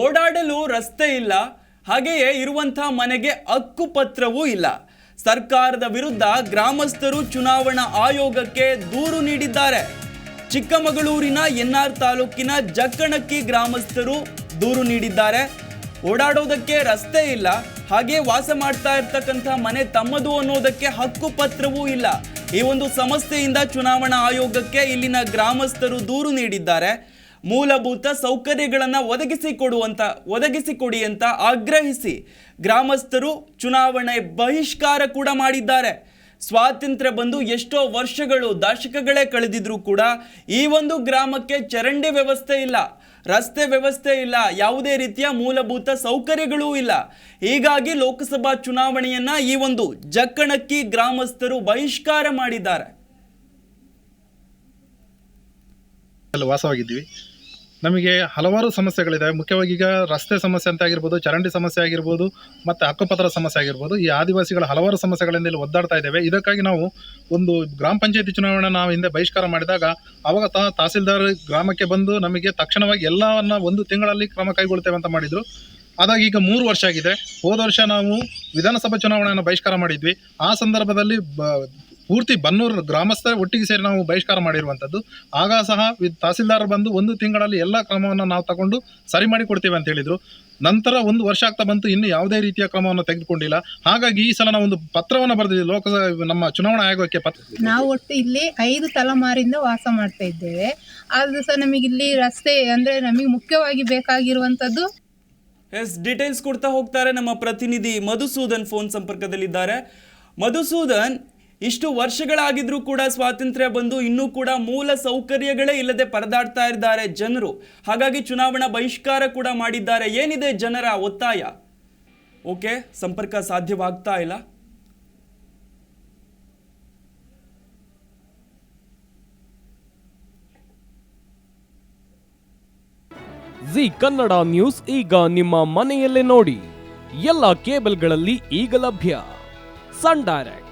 ಓಡಾಡಲು ರಸ್ತೆ ಇಲ್ಲ, ಹಾಗೆಯೇ ಇರುವಂಥ ಮನೆಗೆ ಹಕ್ಕುಪತ್ರವೂ ಇಲ್ಲ. ಸರ್ಕಾರದ ವಿರುದ್ಧ ಗ್ರಾಮಸ್ಥರು ಚುನಾವಣಾ ಆಯೋಗಕ್ಕೆ ದೂರು ನೀಡಿದ್ದಾರೆ. ಚಿಕ್ಕಮಗಳೂರಿನ ಎನ್ಆರ್ ತಾಲೂಕಿನ ಜಕ್ಕಣಕ್ಕಿ ಗ್ರಾಮಸ್ಥರು ದೂರು ನೀಡಿದ್ದಾರೆ. ಓಡಾಡೋದಕ್ಕೆ ರಸ್ತೆ ಇಲ್ಲ, ಹಾಗೆ ವಾಸ ಮಾಡ್ತಾ ಇರ್ತಕ್ಕಂಥ ಮನೆ ತಮ್ಮದು ಅನ್ನೋದಕ್ಕೆ ಹಕ್ಕು ಪತ್ರವೂ ಇಲ್ಲ. ಈ ಒಂದು ಸಮಸ್ಯೆಯಿಂದ ಚುನಾವಣಾ ಆಯೋಗಕ್ಕೆ ಇಲ್ಲಿನ ಗ್ರಾಮಸ್ಥರು ದೂರು ನೀಡಿದ್ದಾರೆ. ಮೂಲಭೂತ ಸೌಕರ್ಯಗಳನ್ನು ಒದಗಿಸಿಕೊಡುವಂತ, ಒದಗಿಸಿಕೊಡಿ ಅಂತ ಆಗ್ರಹಿಸಿ ಗ್ರಾಮಸ್ಥರು ಚುನಾವಣೆ ಬಹಿಷ್ಕಾರ ಕೂಡ ಮಾಡಿದ್ದಾರೆ. ಸ್ವಾತಂತ್ರ್ಯ ಬಂದು ಎಷ್ಟೋ ವರ್ಷಗಳು ದಶಕಗಳೇ ಕಳೆದಿದ್ರೂ ಕೂಡ ಈ ಒಂದು ಗ್ರಾಮಕ್ಕೆ ಚರಂಡಿ ವ್ಯವಸ್ಥೆ ಇಲ್ಲ, ರಸ್ತೆ ವ್ಯವಸ್ಥೆ ಇಲ್ಲ, ಯಾವುದೇ ರೀತಿಯ ಮೂಲಭೂತ ಸೌಕರ್ಯಗಳೂ ಇಲ್ಲ. ಹೀಗಾಗಿ ಲೋಕಸಭಾ ಚುನಾವಣೆಯನ್ನ ಈ ಒಂದು ಜಕ್ಕಣಕ್ಕಿ ಗ್ರಾಮಸ್ಥರು ಬಹಿಷ್ಕಾರ ಮಾಡಿದ್ದಾರೆ. ವಾಸವಾಗಿದ್ದೀವಿ. ನಮಗೆ ಹಲವಾರು ಸಮಸ್ಯೆಗಳಿದೆ ಮುಖ್ಯವಾಗಿ ಈಗ ರಸ್ತೆ ಸಮಸ್ಯೆ ಅಂತ ಆಗಿರ್ಬೋದು, ಚರಂಡಿ ಸಮಸ್ಯೆ ಆಗಿರ್ಬೋದು, ಮತ್ತು ಹಕ್ಕುಪತ್ರ ಸಮಸ್ಯೆ ಆಗಿರ್ಬೋದು, ಈ ಆದಿವಾಸಿಗಳ ಹಲವಾರು ಸಮಸ್ಯೆಗಳಿಂದ ಇಲ್ಲಿ ಒದ್ದಾಡ್ತಾ ಇದ್ದೇವೆ. ಇದಕ್ಕಾಗಿ ನಾವು ಒಂದು ಗ್ರಾಮ ಪಂಚಾಯತಿ ಚುನಾವಣೆ ನಾವು ಹಿಂದೆ ಬಹಿಷ್ಕಾರ ಮಾಡಿದಾಗ, ಅವಾಗ ತಹಸೀಲ್ದಾರ್ ಗ್ರಾಮಕ್ಕೆ ಬಂದು ನಮಗೆ ತಕ್ಷಣವಾಗಿ ಎಲ್ಲವನ್ನ ಒಂದು ತಿಂಗಳಲ್ಲಿ ಕ್ರಮ ಕೈಗೊಳ್ತೇವೆ ಅಂತ ಮಾಡಿದರು. ಅದಾಗಿ ಈಗ ಮೂರು ವರ್ಷ ಆಗಿದೆ. ಹೋದ ವರ್ಷ ನಾವು ವಿಧಾನಸಭಾ ಚುನಾವಣೆಯನ್ನು ಬಹಿಷ್ಕಾರ ಮಾಡಿದ್ವಿ. ಆ ಸಂದರ್ಭದಲ್ಲಿ ಪೂರ್ತಿ ಬನ್ನೂರು ಗ್ರಾಮಸ್ಥರ ಒಟ್ಟಿಗೆ ಸೇರಿ ನಾವು ಬಹಿಷ್ಕಾರ ಮಾಡಿರುವಂಥದ್ದು. ಆಗ ಸಹ ತಹಸೀಲ್ದಾರ್ ಬಂದು ಒಂದು ತಿಂಗಳಲ್ಲಿ ಎಲ್ಲ ಕ್ರಮವನ್ನು ನಾವು ತಗೊಂಡು ಸರಿ ಮಾಡಿ ಕೊಡ್ತೇವೆ ಅಂತ ಹೇಳಿದರು. ನಂತರ ಒಂದು ವರ್ಷ ಆಗ್ತಾ ಬಂತು ಇನ್ನು ಯಾವುದೇ ರೀತಿಯ ಕ್ರಮವನ್ನು ತೆಗೆದುಕೊಂಡಿಲ್ಲ. ಹಾಗಾಗಿ ಈ ಸಲ ನಾವು ಒಂದು ಪತ್ರವನ್ನು ಬರೆದಿದ್ದೀವಿ. ಲೋಕಸಭೆ ನಮ್ಮ ಚುನಾವಣಾ ಆಯೋಗಕ್ಕೆ ಪತ್ರ ನಾವು ಒಟ್ಟು ಇಲ್ಲಿ ಐದು ತಲೆಮಾರಿಂದ ವಾಸ ಮಾಡ್ತಾ ಇದ್ದೇವೆ. ಆದರೂ ಸಹ ನಮಗೆ ಇಲ್ಲಿ ರಸ್ತೆ ಅಂದ್ರೆ ನಮಗೆ ಮುಖ್ಯವಾಗಿ ಬೇಕಾಗಿರುವಂತದ್ದು ಎಸ್ ಡೀಟೇಲ್ಸ್ ಕೊಡ್ತಾ ಹೋಗ್ತಾರೆ ನಮ್ಮ ಪ್ರತಿನಿಧಿ ಮಧುಸೂದನ್ ಫೋನ್ ಸಂಪರ್ಕದಲ್ಲಿದ್ದಾರೆ. ಮಧುಸೂದನ್ ಇಷ್ಟು ವರ್ಷಗಳಾಗಿದ್ರೂ ಕೂಡ ಸ್ವಾತಂತ್ರ್ಯ ಬಂದು ಇನ್ನೂ ಕೂಡ ಮೂಲ ಸೌಕರ್ಯಗಳೇ ಇಲ್ಲದೆ ಪರದಾಡ್ತಾ ಇದ್ದಾರೆ ಜನರು. ಹಾಗಾಗಿ ಚುನಾವಣಾ ಬಹಿಷ್ಕಾರ ಕೂಡ ಮಾಡಿದ್ದಾರೆ. ಏನಿದೆ ಜನರ ಒತ್ತಾಯ? ಓಕೆ, ಸಂಪರ್ಕ ಸಾಧ್ಯವಾಗ್ತಾ ಇಲ್ಲ. ಜಿ ಕನ್ನಡ ನ್ಯೂಸ್ ಈಗ ನಿಮ್ಮ ಮನೆಯಲ್ಲೇ ನೋಡಿ. ಎಲ್ಲ ಕೇಬಲ್ಗಳಲ್ಲಿ ಈಗ ಲಭ್ಯ. Sun Direct.